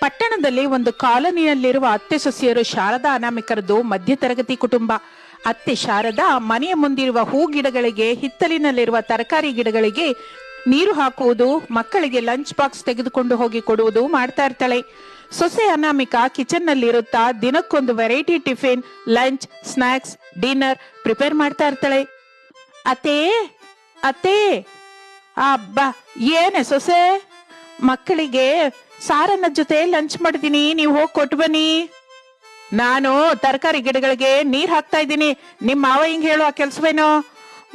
ಪಟ್ಟಣದಲ್ಲಿ ಒಂದು ಕಾಲೋನಿಯಲ್ಲಿರುವ ಅತ್ತೆ ಸೊಸೆಯರು ಶಾರದಾ ಅನಾಮಿಕರದು ಮಧ್ಯತರಗತಿ ಕುಟುಂಬ. ಅತ್ತೆ ಶಾರದಾ ಮನೆಯ ಮುಂದಿರುವ ಹೂ ಗಿಡಗಳಿಗೆ, ಹಿತ್ತಲಿನಲ್ಲಿರುವ ತರಕಾರಿ ಗಿಡಗಳಿಗೆ ನೀರು ಹಾಕುವುದು, ಮಕ್ಕಳಿಗೆ ಲಂಚ್ ಬಾಕ್ಸ್ ತೆಗೆದುಕೊಂಡು ಹೋಗಿ ಕೊಡುವುದು ಮಾಡ್ತಾ ಇರ್ತಾಳೆ. ಸೊಸೆ ಅನಾಮಿಕಾ ಕಿಚನ್ನಲ್ಲಿ ಇರುತ್ತಾ ದಿನಕ್ಕೊಂದು variety tiffin lunch snacks dinner prepare ಮಾಡ್ತಾ ಇರ್ತಾಳೆ. ಅತ್ತೇ ಅತ್ತೇ, ಅಬ್ಬಾ, ಏನೇ ಸೊಸೆ? ಮಕ್ಕಳಿಗೆ ಸಾರನ್ನ ಜೊತೆ ಲಂಚ್ ಮಾಡಿದೀನಿ, ನೀವು ಹೋಗಿ ಕೊಟ್ಟು ಬನ್ನಿ. ನಾನು ತರಕಾರಿ ಗಿಡಗಳಿಗೆ ನೀರ್ ಹಾಕ್ತಾ ಇದ್ದೀನಿ. ನಿಮ್ ಮಾವ ಹಿಂಗ್ ಆ ಕೆಲ್ಸವೇನೋ?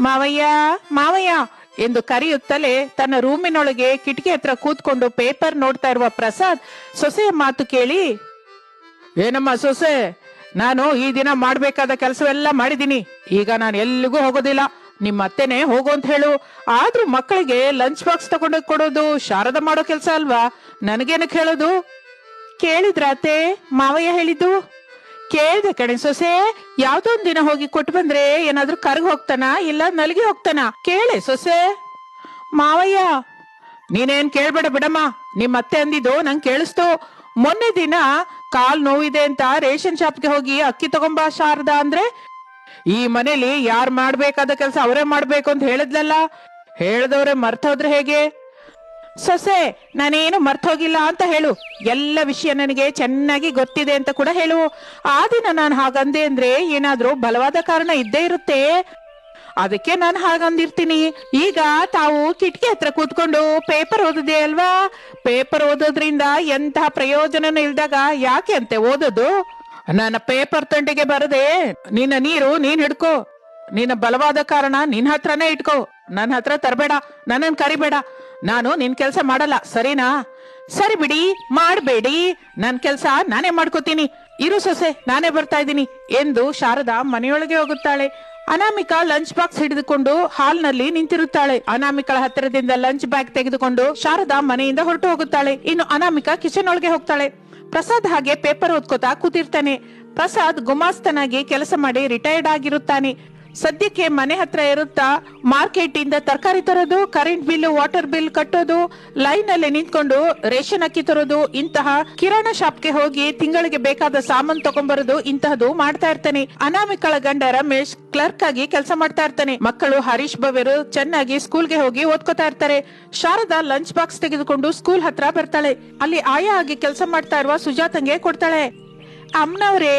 ಮಾವಯ್ಯ ಮಾವಯ್ಯ, ಎಂದು ಕರೆಯುತ್ತಲೇ ತನ್ನ ರೂಮಿನೊಳಗೆ ಕಿಟಕಿ ಹತ್ರ ಕೂತ್ಕೊಂಡು ಪೇಪರ್ ನೋಡ್ತಾ ಇರುವ ಪ್ರಸಾದ್ ಸೊಸೆಯ ಮಾತು ಕೇಳಿ, ಏನಮ್ಮ ಸೊಸೆ, ನಾನು ಈ ದಿನ ಮಾಡ್ಬೇಕಾದ ಕೆಲಸವೆಲ್ಲ ಮಾಡಿದ್ದೀನಿ ಈಗ ನಾನು ಎಲ್ಲಿಗೂ ಹೋಗೋದಿಲ್ಲ. ನಿಮ್ಮ ಅತ್ತೆನೆ ಹೋಗು ಅಂತ ಹೇಳು. ಆದ್ರೂ ಮಕ್ಕಳಿಗೆ ಲಂಚ್ ಬಾಕ್ಸ್ ತಗೊಂಡೋಗಿ ಕೊಡೋದು ಶಾರದ ಮಾಡೋ ಕೆಲಸ ಅಲ್ವಾ? ನನಗೇನಕ್ಕೆ ಕೇಳೋದು? ಕೇಳಿದ್ರ ಅತ್ತೆ? ಮಾವಯ್ಯ ಹೇಳಿದ್ದು? ಕೇಳ್ದೆ ಕಣೆ ಸೊಸೆ ಯಾವ್ದೊಂದ್ ದಿನ ಹೋಗಿ ಕೊಟ್ಟು ಬಂದ್ರೆ ಏನಾದ್ರೂ ಕರ್ಗ್ ಹೋಗ್ತಾನ ಇಲ್ಲ ನಲ್ಗಿ ಹೋಗ್ತಾನ? ಕೇಳೆ ಸೊಸೆ. ಮಾವಯ್ಯ, ನೀನೇನ್ ಕೇಳ್ಬೇಡ ಬಿಡಮ್ಮ. ನಿಮ್ಮ ಅತ್ತೆ ಅಂದಿದ್ದು ನಂಗ್ ಕೇಳಿಸ್ತು. ಮೊನ್ನೆ ದಿನ ಕಾಲ್ ನೋವಿದೆ ಅಂತ ರೇಷನ್ ಶಾಪ್ಗೆ ಹೋಗಿ ಅಕ್ಕಿ ತಗೊಂಬಾ ಶಾರದಾ ಅಂದ್ರೆ ಈ ಮನೇಲಿ ಯಾರ್ ಮಾಡ್ಬೇಕಾದ ಕೆಲಸ ಅವರೇ ಮಾಡ್ಬೇಕು ಅಂತ ಹೇಳಿದ್ಲಲ್ಲ? ಹೇಳ್ದವ್ರೆ ಮರ್ತೋದ್ರೆ ಹೇಗೆ? ಸೊಸೆ, ನಾನೇನು ಮರ್ತೋಗಿಲ್ಲ ಅಂತ ಹೇಳು. ಎಲ್ಲ ವಿಷಯ ನನಗೆ ಚೆನ್ನಾಗಿ ಗೊತ್ತಿದೆ ಅಂತ ಕೂಡ ಹೇಳು. ಆ ದಿನ ನಾನು ಹಾಗಂದೆ ಅಂದ್ರೆ ಏನಾದ್ರೂ ಬಲವಾದ ಕಾರಣ ಇದ್ದೇ ಇರುತ್ತೆ. ಅದಕ್ಕೆ ನಾನು ಹಾಗಂದಿರ್ತೀನಿ. ಈಗ ತಾವು ಕಿಟಕಿ ಹತ್ರ ಕೂತ್ಕೊಂಡು ಪೇಪರ್ ಓದಿದೆ ಅಲ್ವಾ? ಪೇಪರ್ ಓದೋದ್ರಿಂದ ಎಂತಹ ಪ್ರಯೋಜನ ಇಲ್ದಾಗ ಯಾಕೆ ಅಂತೆ ಓದೋದು? ನನ್ನ ಪೇಪರ್ ತಂಡಿಗೆ ಬರದೆ ನಿನ್ನ ನೀರು ನೀನ್ ಹಿಡ್ಕೋ. ನಿನ್ನ ಬಲವಾದ ಕಾರಣ ನಿನ್ ಹತ್ರನೇ ಇಟ್ಕೋ. ನನ್ನ ಹತ್ರ ತರಬೇಡ, ನನ್ನನ್ ಕರಿಬೇಡ. ನಾನು ನಿನ್ ಕೆಲಸ ಮಾಡಲ್ಲ, ಸರಿನಾ? ಸರಿ ಬಿಡಿ, ಮಾಡಬೇಡಿ. ನನ್ ಕೆಲಸ ನಾನೇ ಮಾಡ್ಕೋತೀನಿ. ಇರು ಸೊಸೆ, ನಾನೇ ಬರ್ತಾ ಇದ್ದೀನಿ ಎಂದು ಶಾರದಾ ಮನೆಯೊಳಗೆ ಹೋಗುತ್ತಾಳೆ. ಅನಾಮಿಕಾ ಲಂಚ್ ಬಾಕ್ಸ್ ಹಿಡಿದುಕೊಂಡು ಹಾಲ್ನಲ್ಲಿ ನಿಂತಿರುತ್ತಾಳೆ. ಅನಾಮಿಕಳ ಹತ್ತಿರದಿಂದ ಲಂಚ್ ಬ್ಯಾಗ್ ತೆಗೆದುಕೊಂಡು ಶಾರದಾ ಮನೆಯಿಂದ ಹೊರಟು ಹೋಗುತ್ತಾಳೆ. ಇನ್ನು ಅನಾಮಿಕಾ ಕಿಚನ್ ಒಳಗೆ ಹೋಗ್ತಾಳೆ. ಪ್ರಸಾದ್ ಹಾಗೆ ಪೇಪರ್ ಓದ್ಕೋತಾ ಕೂತಿರ್ತಾನೆ. ಪ್ರಸಾದ್ ಗುಮಾಸ್ತನಾಗಿ ಕೆಲಸ ಮಾಡಿ ರಿಟೈರ್ಡ್ ಆಗಿರುತ್ತಾನೆ. ಸದ್ಯಕ್ಕೆ ಮನೆ ಹತ್ರ ಇರುತ್ತಾ ಮಾರ್ಕೆಟ್ ಇಂದ ತರಕಾರಿ ತರೋದು, ಕರೆಂಟ್ ಬಿಲ್ ವಾಟರ್ ಬಿಲ್ ಕಟ್ಟೋದು ಲೈನ್ ಅಲ್ಲಿ ನಿಂತ್ಕೊಂಡು ರೇಷನ್ ಅಕ್ಕಿ ತರೋದು, ಇಂತಹ ಕಿರಾಣ ಶಾಪ್ಗೆ ಹೋಗಿ ತಿಂಗಳಿಗೆ ಬೇಕಾದ ಸಾಮಾನ್ ತಗೊಂಡ್ಬರೋದು ಇಂತಹದ್ದು ಮಾಡ್ತಾ ಇರ್ತಾನೆ. ಅನಾಮಿಕಳ ಗಂಡ ರಮೇಶ್ ಕ್ಲರ್ಕ್ ಆಗಿ ಕೆಲಸ ಮಾಡ್ತಾ ಇರ್ತಾನೆ. ಮಕ್ಕಳು ಹರೀಶ್ ಭವ್ಯರು ಚೆನ್ನಾಗಿ ಸ್ಕೂಲ್ಗೆ ಹೋಗಿ ಓದ್ಕೋತಾ ಇರ್ತಾರೆ. ಶಾರದಾ ಲಂಚ್ ಬಾಕ್ಸ್ ತೆಗೆದುಕೊಂಡು ಸ್ಕೂಲ್ ಹತ್ರ ಬರ್ತಾಳೆ. ಅಲ್ಲಿ ಆಯಾ ಆಗಿ ಕೆಲಸ ಮಾಡ್ತಾ ಇರುವ ಸುಜಾತಂಗೆ ಕೊಡ್ತಾಳೆ. ಅಮ್ಮನವ್ರೇ,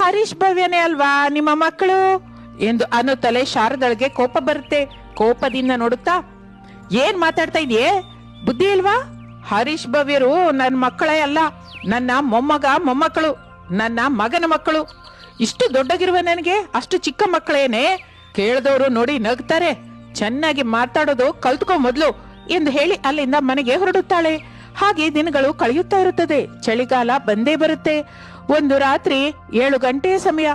ಹರೀಶ್ ಭವ್ಯನೇ ಅಲ್ವಾ ನಿಮ್ಮ ಮಕ್ಕಳು? ಎಂದು ಅನ್ನುತ್ತಲೇ ಶಾರದಳಿಗೆ ಕೋಪ ಬರುತ್ತೆ. ಕೋಪದಿಂದ ನೋಡುತ್ತಾ, ಏನ್ ಮಾತಾಡ್ತಾ ಇದೆಯೇ? ಬುದ್ಧಿ ಇಲ್ವಾ? ಹರೀಶ್ ಭವ್ಯರು ನನ್ನ ಮಕ್ಕಳೇ ಅಲ್ಲ. ನನ್ನ ಮೊಮ್ಮಗ, ಮೊಮ್ಮಕ್ಕಳು, ನನ್ನ ಮಗನ ಮಕ್ಕಳು. ಇಷ್ಟು ದೊಡ್ಡಗಿರುವ ನನಗೆ ಅಷ್ಟು ಚಿಕ್ಕ ಮಕ್ಕಳೇನೆ? ಕೇಳಿದವರು ನೋಡಿ ನಗ್ತಾರೆ. ಚೆನ್ನಾಗಿ ಮಾತಾಡೋದು ಕಲ್ತ್ಕೊ ಮೊದ್ಲು ಎಂದು ಹೇಳಿ ಅಲ್ಲಿಂದ ಮನೆಗೆ ಹೊರಡುತ್ತಾಳೆ. ಹಾಗೆ ದಿನಗಳು ಕಳೆಯುತ್ತಾ ಇರುತ್ತದೆ. ಚಳಿಗಾಲ ಬಂದೇ ಬರುತ್ತೆ. ಒಂದು ರಾತ್ರಿ ಏಳು ಗಂಟೆಯ ಸಮಯ.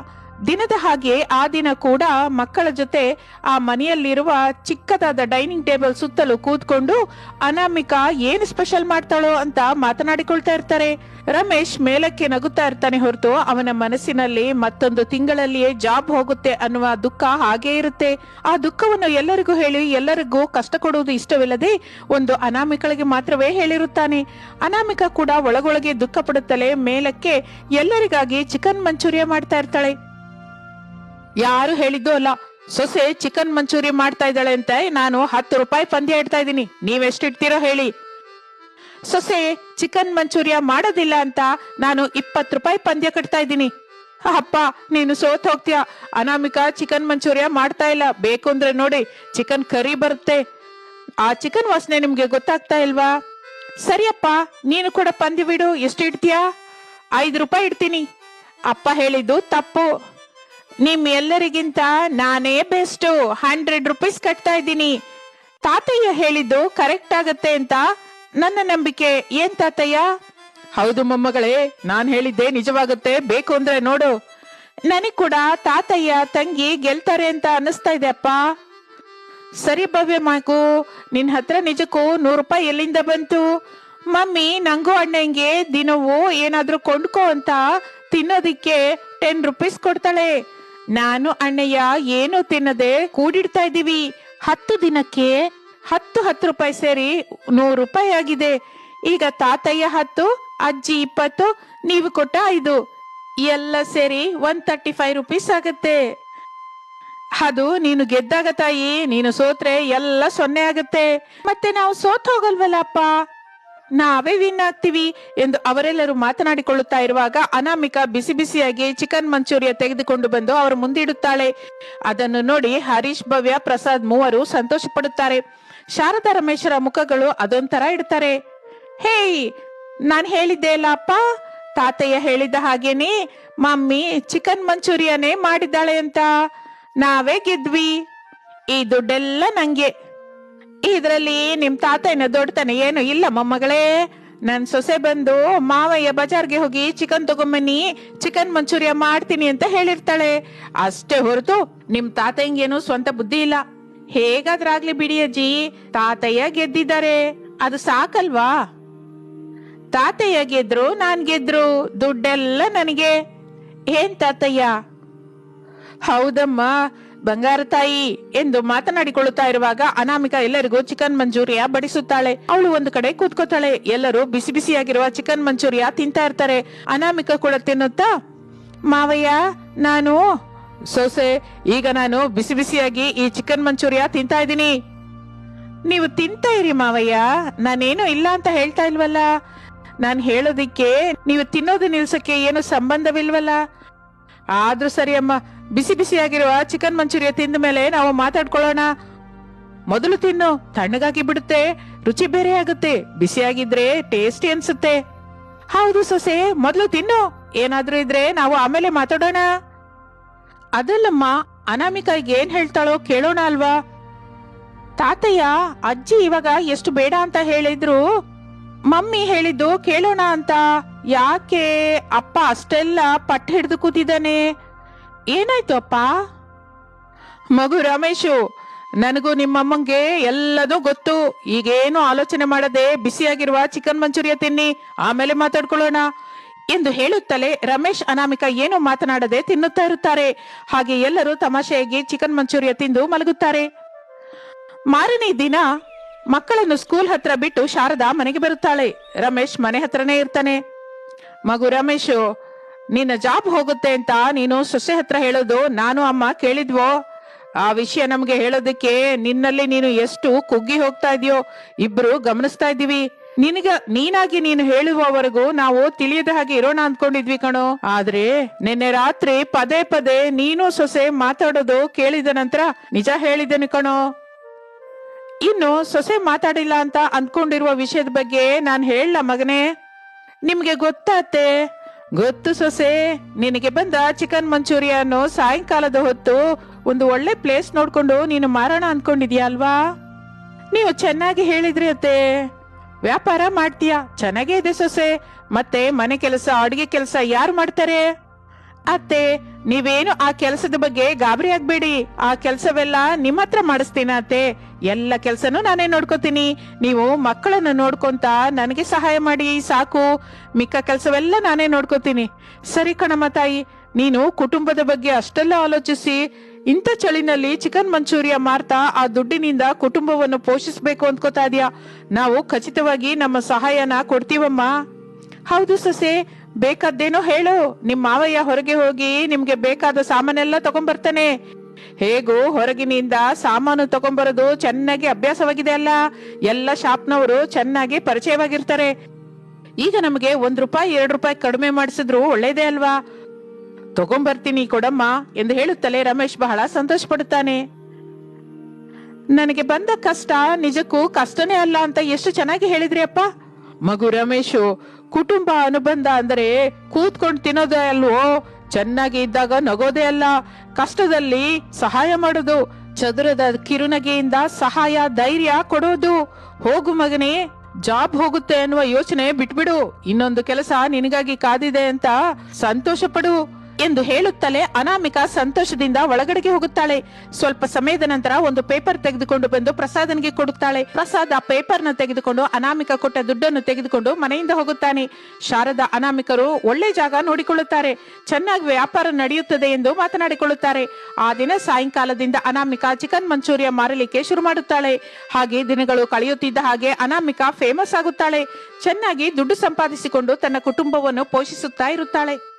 ದಿನದ ಹಾಗೆ ಆ ದಿನ ಕೂಡ ಮಕ್ಕಳ ಜೊತೆ ಆ ಮನೆಯಲ್ಲಿರುವ ಚಿಕ್ಕದಾದ ಡೈನಿಂಗ್ ಟೇಬಲ್ ಸುತ್ತಲೂ ಕೂತ್ಕೊಂಡು ಅನಾಮಿಕಾ ಏನು ಸ್ಪೆಷಲ್ ಮಾಡ್ತಾಳೋ ಅಂತ ಮಾತನಾಡಿಕೊಳ್ತಾ ಇರ್ತಾರೆ. ರಮೇಶ್ ಮೇಲಕ್ಕೆ ನಗುತ್ತಾ ಇರ್ತಾನೆ ಹೊರತು ಅವನ ಮನಸ್ಸಿನಲ್ಲಿ ಮತ್ತೊಂದು ತಿಂಗಳಲ್ಲಿಯೇ ಜಾಬ್ ಹೋಗುತ್ತೆ ಅನ್ನುವ ದುಃಖ ಹಾಗೇ ಇರುತ್ತೆ. ಆ ದುಃಖವನ್ನು ಎಲ್ಲರಿಗೂ ಹೇಳಿ, ಎಲ್ಲರಿಗೂ ಕಷ್ಟ ಕೊಡುವುದು ಇಷ್ಟವಿಲ್ಲದೆ ಒಂದು ಅನಾಮಿಕಳಿಗೆ ಮಾತ್ರವೇ ಹೇಳಿರುತ್ತಾನೆ. ಅನಾಮಿಕಾ ಕೂಡ ಒಳಗೊಳಗೆ ದುಃಖ ಪಡುತ್ತಲೇ ಮೇಲಕ್ಕೆ ಎಲ್ಲರಿಗಾಗಿ ಚಿಕನ್ ಮಂಚೂರಿಯ ಮಾಡ್ತಾ ಇರ್ತಾಳೆ. ಯಾರು ಹೇಳಿದ್ದು ಅಲ್ಲ. ಸೊಸೆ ಚಿಕನ್ ಮಂಚೂರಿ ಮಾಡ್ತಾ ಇದ್ದಾಳೆ ಅಂತ ನಾನು ಹತ್ತು ರೂಪಾಯಿ ಪಂದ್ಯ ಇಡ್ತಾ ಇದ್ದೀನಿ. ನೀವೆಷ್ಟಿಡ್ತೀರೋ ಹೇಳಿ. ಸೊಸೆ ಚಿಕನ್ ಮಂಚೂರಿಯ ಮಾಡೋದಿಲ್ಲ ಅಂತ ನಾನು ಇಪ್ಪತ್ತು ರೂಪಾಯಿ ಪಂದ್ಯ ಕಟ್ತಾ ಇದ್ದೀನಿ. ಅಪ್ಪ, ನೀನು ಸೋತ್ ಹೋಗ್ತೀಯ. ಅನಾಮಿಕಾ ಚಿಕನ್ ಮಂಚೂರಿಯ ಮಾಡ್ತಾ ಇಲ್ಲ. ಬೇಕು ಅಂದ್ರೆ ನೋಡಿ ಚಿಕನ್ ಕರಿ ಬರುತ್ತೆ. ಆ ಚಿಕನ್ ವಾಸನೆ ನಿಮ್ಗೆ ಗೊತ್ತಾಗ್ತಾ ಇಲ್ವಾ? ಸರಿಯಪ್ಪ, ನೀನು ಕೂಡ ಪಂದ್ಯ ಬಿಡು. ಎಷ್ಟು ಇಡ್ತೀಯಾ? ಐದು ರೂಪಾಯಿ ಇಡ್ತೀನಿ. ಅಪ್ಪ ಹೇಳಿದ್ದು ತಪ್ಪು. ನಿಮ್ ಎಲ್ಲರಿಗಿಂತ ನಾನೇ ಬೆಸ್ಟ್. ಹಂಡ್ರೆಡ್ ರುಪೀಸ್ ಕಟ್ತಾ ಇದ್ದೀನಿ. ತಾತಯ್ಯ ಹೇಳಿದ್ದು ಕರೆಕ್ಟ್ ಆಗತ್ತೆ ಅಂತ ನನ್ನ ನಂಬಿಕೆ. ಏನ್ ತಾತಯ್ಯ? ಹೌದು ಮೊಮ್ಮಗಳೇ ನಾನ್ ಹೇಳಿದ್ದೆ ನಿಜವಾಗುತ್ತೆ. ಬೇಕು ಅಂದ್ರೆ ನೋಡು. ನನಗ್ ಕೂಡ ತಾತಯ್ಯ ತಂಗಿ ಗೆಲ್ತಾರೆ ಅಂತ ಅನಿಸ್ತಾ ಇದೆ ಅಪ್ಪ. ಸರಿ ಭವ್ಯ ಮಾಕು ನಿನ್ ಹತ್ರ ನಿಜಕ್ಕೂ ನೂರು ರೂಪಾಯಿ ಎಲ್ಲಿಂದ ಬಂತು? ಮಮ್ಮಿ ನಂಗೂ ಅಣ್ಣಂಗೆ ದಿನವೂ ಏನಾದ್ರೂ ಕೊಂಡ್ಕೋ ಅಂತ ತಿನ್ನೋದಿಕ್ಕೆ ಟೆನ್ ರುಪೀಸ್ ಕೊಡ್ತಾಳೆ. ನಾನು ಅಣ್ಣಯ್ಯ ಏನು ತಿನ್ನದೆ ಕೂಡಿಡ್ತಾ ಇದ್ದೀವಿ. ಹತ್ತು ದಿನಕ್ಕೆ ಹತ್ತು ಹತ್ತು ರೂಪಾಯಿ ಸೇರಿ ನೂರು ರೂಪಾಯಿ ಆಗಿದೆ. ಈಗ ತಾತಯ್ಯ ಹತ್ತು, ಅಜ್ಜಿ ಇಪ್ಪತ್ತು, ನೀವು ಕೊಟ್ಟ ಐದು. ಎಲ್ಲ ಸೇರಿ ಒನ್ ತರ್ಟಿ ಫೈವ್ ರುಪೀಸ್ ಆಗತ್ತೆ. ಅದು ನೀನು ಗೆದ್ದಾಗ ತಾಯಿ, ನೀನು ಸೋತ್ರೆ ಎಲ್ಲ ಸೊನ್ನೆ ಆಗತ್ತೆ. ಮತ್ತೆ ನಾವು ಸೋತ್ ಹೋಗಲ್ವಲ್ಲ ಅಪ್ಪ ನಾವೇ ವಿನ್ ಆಗ್ತೀವಿ ಎಂದು ಅವರೆಲ್ಲರೂ ಮಾತನಾಡಿಕೊಳ್ಳುತ್ತಾ ಇರುವಾಗ ಅನಾಮಿಕ ಬಿಸಿ ಬಿಸಿಯಾಗಿ ಚಿಕನ್ ಮಂಚೂರಿಯ ತೆಗೆದುಕೊಂಡು ಬಂದು ಅವರು ಮುಂದಿಡುತ್ತಾಳೆ. ಅದನ್ನು ನೋಡಿ ಹರೀಶ್ ಭವ್ಯ, ಪ್ರಸಾದ್ ಮೂವರು ಸಂತೋಷ ಪಡುತ್ತಾರೆ ಶಾರದಾ ರಮೇಶರ ಮುಖಗಳು ಅದೊಂಥರ ಇಡ್ತಾರೆ. ಹೇಯ್, ನಾನು ಹೇಳಿದ್ದೆ ಅಲ್ಲ ಅಪ್ಪ ತಾತಯ್ಯ ಹೇಳಿದ ಹಾಗೇನೆ? ಮಮ್ಮಿ ಚಿಕನ್ ಮಂಚೂರಿಯನೇ ಮಾಡಿದ್ದಾಳೆ ಅಂತ. ನಾವೇ ಗೆದ್ವಿ. ಈ ದುಡ್ಡೆಲ್ಲ ನಂಗೆ. ಇದ್ರಲ್ಲಿ ನಿಮ್ ಏನ ದೊಡ್ಡತನ ಏನು ಇಲ್ಲ ಮೊಮ್ಮಗಳೇ? ನನ್ ಸೊಸೆ ಬಂದು ಮಾವಯ್ಯ ಬಜಾರ್ಗೆ ಹೋಗಿ ಚಿಕನ್ ತಗೊಂಬನ್ನಿ, ಚಿಕನ್ ಮಂಚೂರಿಯ ಮಾಡ್ತೀನಿ ಅಂತ ಹೇಳಿರ್ತಾಳೆ. ಅಷ್ಟೇ ಹೊರತು ನಿಮ್ ತಾತಯ್ಯಂಗೇನು ಸ್ವಂತ ಬುದ್ಧಿ ಇಲ್ಲ. ಹೇಗಾದ್ರಾಗ್ಲಿ ಬಿಡಿ ಅಜ್ಜಿ, ತಾತಯ್ಯ ಗೆದ್ದಿದ್ದಾರೆ. ಅದು ಸಾಕಲ್ವಾ? ತಾತಯ್ಯ ಗೆದ್ರು, ನಾನ್ ಗೆದ್ರು, ದುಡ್ಡೆಲ್ಲ ನನಗೆ. ಏನ್ ತಾತಯ್ಯ? ಹೌದಮ್ಮ ಬಂಗಾರ ತಾಯಿ ಎಂದು ಮಾತನಾಡಿಕೊಳ್ಳುತ್ತಾ ಇರುವಾಗ ಅನಾಮಿಕ ಎಲ್ಲರಿಗೂ ಚಿಕನ್ ಮಂಚೂರಿಯ ಬಡಿಸುತ್ತಾಳೆ. ಅವಳು ಒಂದು ಕಡೆ ಕೂತ್ಕೋತಾಳೆ. ಎಲ್ಲರೂ ಬಿಸಿ ಬಿಸಿಯಾಗಿರುವ ಚಿಕನ್ ಮಂಚೂರಿಯ ತಿಂತಾ ಇರ್ತಾರೆ. ಅನಾಮಿಕಾ ಕೂಡ ತಿನ್ನುತ್ತಾ, ಮಾವಯ್ಯ, ನಾನು ಸೊಸೆ, ಈಗ ನಾನು ಬಿಸಿ ಬಿಸಿಯಾಗಿ ಈ ಚಿಕನ್ ಮಂಚೂರಿಯ ತಿಂತಾ ಇದ್ದೀನಿ. ನೀವು ತಿಂತಾ ಇರಿ ಮಾವಯ್ಯ. ನಾನೇನು ಇಲ್ಲ ಅಂತ ಹೇಳ್ತಾ ಇಲ್ವಲ್ಲ. ನಾನ್ ಹೇಳೋದಿಕ್ಕೆ ನೀವು ತಿನ್ನೋದು ನಿಲ್ಸಕ್ಕೆ ಏನು ಸಂಬಂಧವಿಲ್ವಲ್ಲ. ಆದ್ರೂ ಸರಿ ಅಮ್ಮ. ಬಿಸಿ ಬಿಸಿಯಾಗಿರುವ ಚಿಕನ್ ಮಂಚೂರಿಯ ತಿಂದ ಮೇಲೆ ನಾವು ಮಾತಾಡ್ಕೊಳ್ಳೋಣ. ಮೊದಲು ತಿನ್ನು, ತಣ್ಣಗಾಗಿ ಬಿಡುತ್ತೆ, ರುಚಿ ಬೇರೆ ಆಗುತ್ತೆ, ಬಿಸಿಯಾಗಿದ್ರೆ ಟೇಸ್ಟಿ ಅನ್ಸುತ್ತೆ. ಹೌದು ಸೊಸೆ, ಮೊದಲು ತಿನ್ನು, ಏನಾದ್ರೂ ಇದ್ರೆ ನಾವು ಆಮೇಲೆ ಮಾತಾಡೋಣ. ಅದಲ್ಲಮ್ಮ ಅನಾಮಿಕಾ ಏನ್ ಹೇಳ್ತಾಳೋ ಕೇಳೋಣ ಅಲ್ವಾ? ತಾತಯ್ಯ, ಅಜ್ಜಿ ಇವಾಗ ಎಷ್ಟು ಬೇಡ ಅಂತ ಹೇಳಿದ್ರು. ಮಮ್ಮಿ ಹೇಳಿದ್ದು ಕೇಳೋಣ ಅಂತ. ಯಾಕೆ? ಅಪ್ಪ ಅಷ್ಟೆಲ್ಲ ಪಟ್ಟು ಹಿಡಿದು ಕೂತಿದ್ದಾನೆ. ಏನಾಯ್ತು ಅಪ್ಪ ಮಗು ರಮೇಶು, ನನಗೂ ನಿಮ್ಮಮ್ಮಂಗೆ ಎಲ್ಲದೂ ಗೊತ್ತು. ಈಗೇನು ಆಲೋಚನೆ ಮಾಡದೆ ಬಿಸಿಯಾಗಿರುವ ಚಿಕನ್ ಮಂಚೂರಿಯ ತಿನ್ನಿ, ಆಮೇಲೆ ಮಾತಾಡ್ಕೊಳ್ಳೋಣ. ಎಂದು ಹೇಳುತ್ತಲೇ ರಮೇಶ್ ಅನಾಮಿಕ ಏನು ಮಾತನಾಡದೆ ತಿನ್ನುತ್ತಾ ಇರುತ್ತಾರೆ. ಹಾಗೆ ಎಲ್ಲರೂ ತಮಾಷೆಯಾಗಿ ಚಿಕನ್ ಮಂಚೂರಿಯ ತಿಂದು ಮಲಗುತ್ತಾರೆ. ಮಾರನೇ ದಿನ ಮಕ್ಕಳನ್ನು ಸ್ಕೂಲ್ ಹತ್ರ ಬಿಟ್ಟು ಶಾರದಾ ಮನೆಗೆ ಬರುತ್ತಾಳೆ. ರಮೇಶ್ ಮನೆ ಹತ್ರನೇ ಇರ್ತಾನೆ. ಮಗು ರಮೇಶು ನಿನ್ನ ಜಾಬ್ ಹೋಗುತ್ತೆ ಅಂತ ನೀನು ಸೊಸೆ ಹತ್ರ ಹೇಳೋದು, ನಾನು ಅಮ್ಮ ಕೇಳಿದ್ವೋ? ಆ ವಿಷಯ ನಮ್ಗೆ ಹೇಳೋದಕ್ಕೆ ನಿನ್ನಲ್ಲಿ ನೀನು ಎಷ್ಟು ಕುಗ್ಗಿ ಹೋಗ್ತಾ ಇದೆಯೋ? ಇಬ್ರು ಗಮನಿಸ್ತಾ ಇದ್ದೀವಿ. ನಿನಗ, ನೀನಾಗಿ ನೀನು ಹೇಳುವವರೆಗೂ ನಾವು ತಿಳಿಯದ ಹಾಗೆ ಇರೋಣ ಅಂದ್ಕೊಂಡಿದ್ವಿ ಕಣೋ. ಆದ್ರೆ ನಿನ್ನೆ ರಾತ್ರಿ ಪದೇ ಪದೇ ನೀನು ಸೊಸೆ ಮಾತಾಡೋದು ಕೇಳಿದ ನಂತರ ನಿಜ ಹೇಳಿದನು ಕಣೋ. ಇನ್ನು ಸೊಸೆ ಮಾತಾಡಿಲ್ಲ ಅಂತ ಅಂದ್ಕೊಂಡಿರುವ ವಿಷಯದ ಬಗ್ಗೆ ನಾನು ಹೇಳ ಮಗನೇ? ನಿಮ್ಗೆ ಗೊತ್ತಾತೆ ಗೊತ್ತು ಸೊಸೆ, ನಿನಗೆ ಬಂದ ಚಿಕನ್ ಮಂಚೂರಿಯನ್ನು ಸಾಯಂಕಾಲದ ಹೊತ್ತು ಒಂದು ಒಳ್ಳೆ ಪ್ಲೇಸ್ ನೋಡ್ಕೊಂಡು ನೀನು ಮಾರೋಣ ಅನ್ಕೊಂಡಿದ್ಯಾ ಅಲ್ವಾ? ನೀವು ಚೆನ್ನಾಗಿ ಹೇಳಿದ್ರಿ ಅತ್ತೆ. ವ್ಯಾಪಾರ ಮಾಡ್ತೀಯಾ? ಚೆನ್ನಾಗೇ ಇದೆ ಸೊಸೆ. ಮತ್ತೆ ಮನೆ ಕೆಲಸ, ಅಡುಗೆ ಕೆಲಸ ಯಾರು ಮಾಡ್ತಾರೆ? ಅತ್ತೆ, ನೀವೇನು ಆ ಕೆಲಸದ ಬಗ್ಗೆ ಗಾಬರಿ ಆಗ್ಬೇಡಿ. ಆ ಕೆಲಸವೆಲ್ಲ ನಿಮ್ಮ ಹತ್ರ ಮಾಡಿಸ್ತೀನ ಅತ್ತೆ. ಎಲ್ಲ ಕೆಲಸನೂ ನಾನೇ ನೋಡ್ಕೋತೀನಿ. ನೀವು ಮಕ್ಕಳನ್ನ ನೋಡ್ಕೊಂತ ನನಗೆ ಸಹಾಯ ಮಾಡಿ, ಸಾಕು. ಮಿಕ್ಕ ಕೆಲಸವೆಲ್ಲ ನಾನೇ ನೋಡ್ಕೋತೀನಿ. ಸರಿ ಕಣಮ್ಮ ತಾಯಿ, ನೀನು ಕುಟುಂಬದ ಬಗ್ಗೆ ಅಷ್ಟೆಲ್ಲ ಆಲೋಚಿಸಿ, ಇಂಥ ಚಳಿನಲ್ಲಿ ಚಿಕನ್ ಮಂಚೂರಿಯ ಮಾರ್ತಾ ಆ ದುಡ್ಡಿನಿಂದ ಕುಟುಂಬವನ್ನು ಪೋಷಿಸಬೇಕು ಅಂದ್ಕೋತಾ ಇದೆಯಾ? ನಾವು ಖಚಿತವಾಗಿ ನಮ್ಮ ಸಹಾಯನ ಕೊಡ್ತೀವಮ್ಮ. ಹೌದು ಸೊಸೆ ಬೇಕಾದ್ದೇನೋ ಹೇಳು. ನಿಮ್ ಮಾವಯ್ಯ ಹೊರಗೆ ಹೋಗಿ ನಿಮ್ಗೆ ಬೇಕಾದ ಸಾಮಾನೆಲ್ಲ ತಗೊಂಡ್ಬರ್ತಾನೆ ಹೇಗೂ ಹೊರಗಿನಿಂದ ಸಾಮಾನು ತಗೊಂಬರೋದು ಚೆನ್ನಾಗಿ ಅಭ್ಯಾಸವಾಗಿದೆ ಅಲ್ಲ. ಎಲ್ಲ ಶಾಪ್ನವರು ಚೆನ್ನಾಗಿ ಪರಿಚಯವಾಗಿರ್ತಾರೆ. ಈಗ ನಮಗೆ ಒಂದ್ ರೂಪಾಯಿ, ಎರಡು ರೂಪಾಯಿ ಕಡಿಮೆ ಮಾಡಿಸಿದ್ರು ಒಳ್ಳೇದೇ ಅಲ್ವಾ? ತಗೊಂಬರ್ತೀನಿ ಕೊಡಮ್ಮ ಎಂದು ಹೇಳುತ್ತಲೇ ರಮೇಶ್ ಬಹಳ ಸಂತೋಷ ಪಡುತ್ತಾನೆ ನನಗೆ ಬಂದ ಕಷ್ಟ ನಿಜಕ್ಕೂ ಕಷ್ಟನೇ ಅಲ್ಲ ಅಂತ ಎಷ್ಟು ಚೆನ್ನಾಗಿ ಹೇಳಿದ್ರಿ ಅಪ್ಪ? ಮಗು ರಮೇಶು ಕುಟುಂಬ ಅನುಬಂಧ ಅಂದರೆ ಕೂತ್ಕೊಂಡು ತಿನ್ನೋದೇ ಅಲ್ವೋ? ಚೆನ್ನಾಗಿ ಇದ್ದಾಗ ನಗೋದೇ ಅಲ್ಲ. ಕಷ್ಟದಲ್ಲಿ ಸಹಾಯ ಮಾಡೋದು, ಚದುರದ ಕಿರುನಗೆಯಿಂದ ಸಹಾಯ, ಧೈರ್ಯ ಕೊಡೋದು. ಹೋಗು ಮಗನೇ, ಜಾಬ್ ಹೋಗುತ್ತೆ ಅನ್ನುವ ಯೋಚನೆ ಬಿಟ್ಬಿಡು. ಇನ್ನೊಂದು ಕೆಲಸ ನಿನಗಾಗಿ ಕಾದಿದೆ ಅಂತ ಸಂತೋಷ ಪಡು. ಎಂದು ಹೇಳುತ್ತಲೇ ಅನಾಮಿಕ ಸಂತೋಷದಿಂದ ಒಳಗಡೆಗೆ ಹೋಗುತ್ತಾಳೆ. ಸ್ವಲ್ಪ ಸಮಯದ ನಂತರ ಒಂದು ಪೇಪರ್ ತೆಗೆದುಕೊಂಡು ಬಂದು ಪ್ರಸಾದನಿಗೆ ಕೊಡುತ್ತಾಳೆ. ಪ್ರಸಾದ್ ಆ ಪೇಪರ್ನ ತೆಗೆದುಕೊಂಡು ಅನಾಮಿಕ ಕೊಟ್ಟ ದುಡ್ಡನ್ನು ತೆಗೆದುಕೊಂಡು ಮನೆಯಿಂದ ಹೋಗುತ್ತಾನೆ. ಶಾರದಾ ಅನಾಮಿಕರು ಒಳ್ಳೆ ಜಾಗ ನೋಡಿಕೊಳ್ಳುತ್ತಾರೆ. ಚೆನ್ನಾಗಿ ವ್ಯಾಪಾರ ನಡೆಯುತ್ತದೆ ಎಂದು ಮಾತನಾಡಿಕೊಳ್ಳುತ್ತಾರೆ. ಆ ದಿನ ಸಾಯಂಕಾಲದಿಂದ ಅನಾಮಿಕ ಚಿಕನ್ ಮಂಚೂರಿಯ ಮಾರಲಿಕ್ಕೆ ಶುರು ಮಾಡುತ್ತಾಳೆ. ಹಾಗೆ ದಿನಗಳು ಕಳೆಯುತ್ತಿದ್ದ ಹಾಗೆ ಅನಾಮಿಕ ಫೇಮಸ್ ಆಗುತ್ತಾಳೆ. ಚೆನ್ನಾಗಿ ದುಡ್ಡು ಸಂಪಾದಿಸಿಕೊಂಡು ತನ್ನ ಕುಟುಂಬವನ್ನು ಪೋಷಿಸುತ್ತಾ ಇರುತ್ತಾಳೆ.